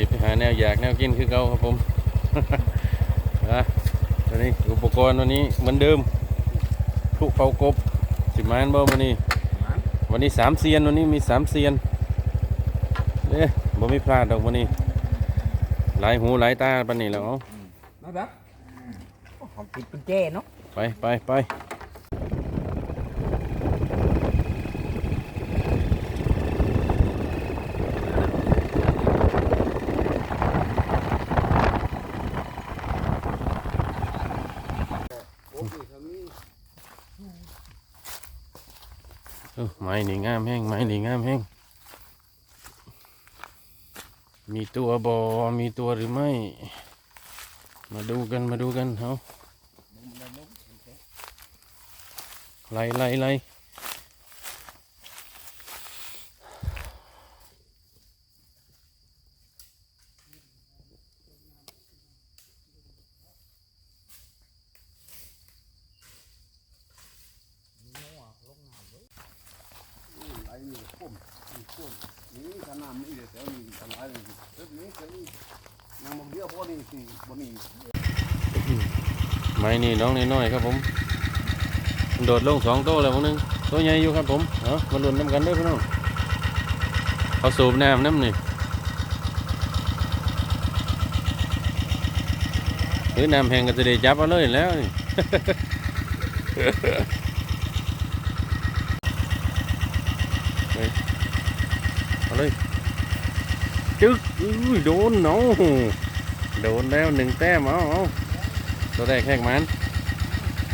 นี้ไปหาแนวอยากแนวกินคือเก่าครับผมนะตอนนี้อุปกรณ์วันนี้เหมือนเดิมทุกเป่ากบสิมานบ่วันนี้ วันนี้สามเซียนวันนี้มีสามเซียนเอ๊ะบ่มีพลาดดอกวันนี้ หลายหูหลายตาปันนี้แล้วเอามาแบบของติดกุญแจเนาะไปไปไป เอ้าไม้นี่งามแห้งไม้นี่งามแห้งมีตัวบอมีตัวหรือไม่ มาดูกันมาดูกันเอาไล่ไล่ไล่ ไม้นี่น้องน้อยครับผม โดดลงสองโต๊ะแล้วพวกนึงโตัวใหญ่อยู่ครับผมเอามาลุ้นน้ำกันด้วยพี่น้องเขาสูบน้ำน้ำนี่หรือน้ำแห้งก็จะได้จับเอาเลยแล้วนี่เฮ้ยเอาเลย จึ๊กอุ้ยโดนเนาะโดนแล้วหนึ่งแต้มเอาเอาตัวแรกแหกมัน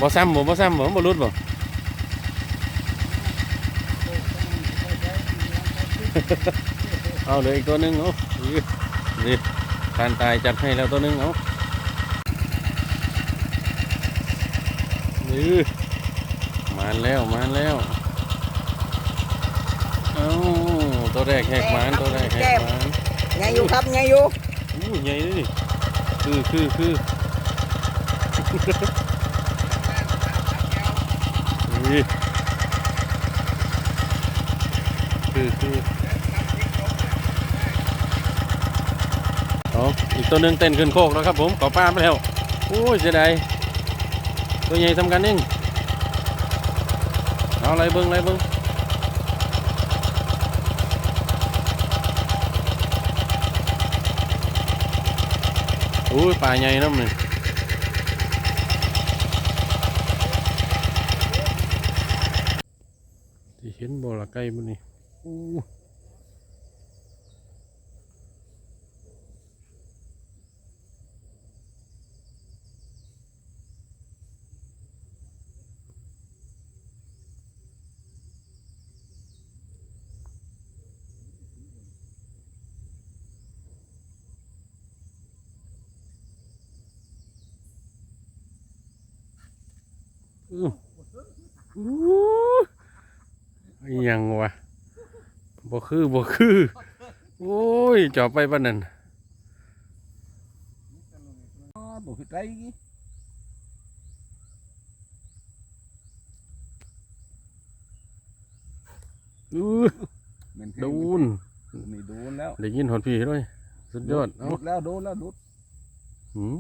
บ่ซ้ำบ่บ่ซ้ำบ่บ่รุดบ่เอาเหลยอีกตัวหนึงเอานี่นี่ทานตายจัดให้แล้วตัวหนึงเอานี่มาแล้วมาแล้วเอาตัวแรกแหกมันตัวแรกแหกมัน ไงอยู่ครับไงอยู่อู้ใหญ่เลยนี่คือคือคือนี่คือคือเอาอีกตัวหนึ่งเต้นขึ้นโคกแล้วครับผมขอป้าไปแล้วโอ้ยเสียดายตัวใหญ่ทำกันเองเอาอะไรเบิ้งอะไรเบิ้ง อ้ยปลาใหญ่น้ำหนึ่งที่เห็นบ่อละไก่มันนี่อู้ อู้อู้อิหยังวะบ่คือบ่คือ โอ้ยจอบไปปานนั้นอ๋อบุกไรอู้โดนนี่โดนแล้วได้ยินหอดพี่ด้วยสุดยอดเอ้าดูดแล้วโดนแล้วดูดหืม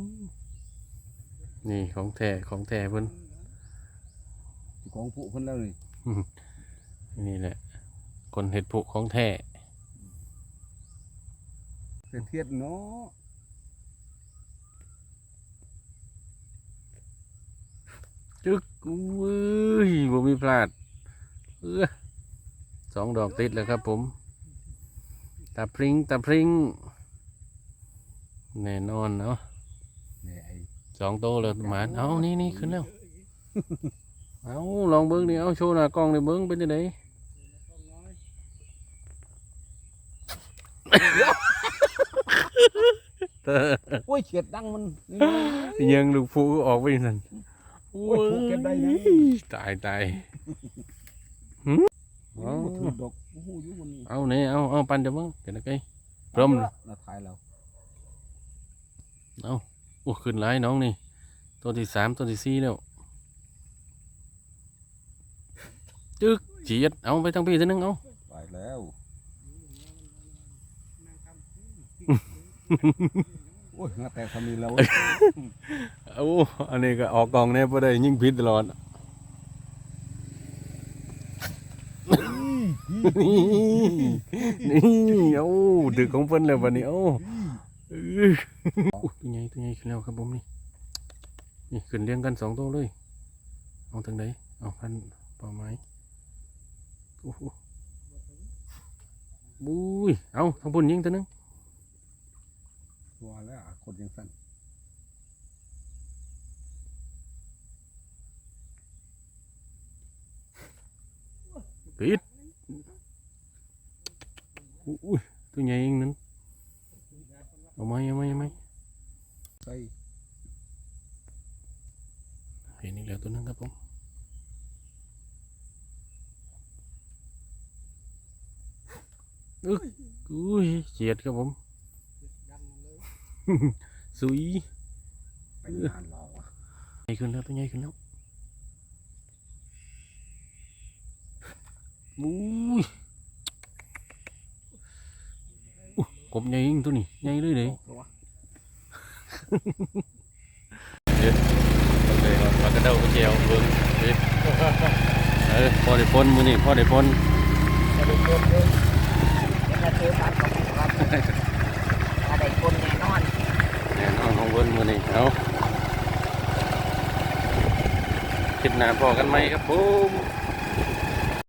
นี่ของแท้ของแท้เพิ่น ของผู้คนแล้วนี่นี่แหละ คนเห็ดผุของแท้เสียเทียดเนาะจึกอุ้ยบ่มีพลาดเออสองดอกติดแล้วครับผมตาพริ้งตาพริ้งแน่นอนเนาะนี่ไอ้สองโตเลยหมานเอานี่นี่ขึ้นแล้ว เอาลองเบิ้งดิเอาโชว์หน้ากล้องดิเบิ้งเป็นยังไงโอ้ยเฉียดดังมันนี่ยังลูกฟูออกไปสั่นโอ้ยผูกเก็บได้ไงตายตายหึเอาถือดอกโอ้โหอยู่บนนี้เอาเนี่ยเอาเอาปันจะเบิ้งเห็นไงพร้อมละเราถ่ายเราโอ้ขึ้นหลายน้องนี่ตัวที่สามตัวที่สี่แล้ว จึกเจียดเอาไปทั้งพี่ทั้งนึงเอาไปแล้วโอ้ยน่าแต่เขามีแล้วโอ้อันนี้ก็ออกกองแน่บ่ได้ยิ่งผิดตลอดนี่นี่เอ้าดึกของเพิ่นแล้วบัดนี้เอ้าอื้ออุ๊ยตัวใหญ่ตัวใหญ่ขึ้นแล้วครับผมนี่นี่ขึ้นเรียงกันสองตัวเลยเอาทางไหนเอาพันเป่าไม้โอ้โห บุ้ยเอาทางบนยิงตัวหนึงตัวแล้วอะคนยังสั้นปิดอุ้ยตัวใหญ่เองนั้นเอาไหมเอาไหมเอาไหมใส่เห็นอีกแล้วตัวนึงครับผม อุ้ยอุ้ยเจียดครับผมสุยไปงานเราอะใหญ่ขึ้นแล้วตัวใหญ่ขึ้นแล้วอุ้ยอุ๊ยกบใหญ่เองตัวนี้ใหญ่เลยเด้ตัวโอเคครับปลากระเด้ากระเจียวเบิ้งเด็ดเออพอได้พ้นมือนี่พอได้พ้นจะได้คนเลยจะได้เทปัดของครับถ้าได้คนแน่นอน แน่นอนของเบิ้นมือนี่เอา คิปหนาพอกันไหมครับผม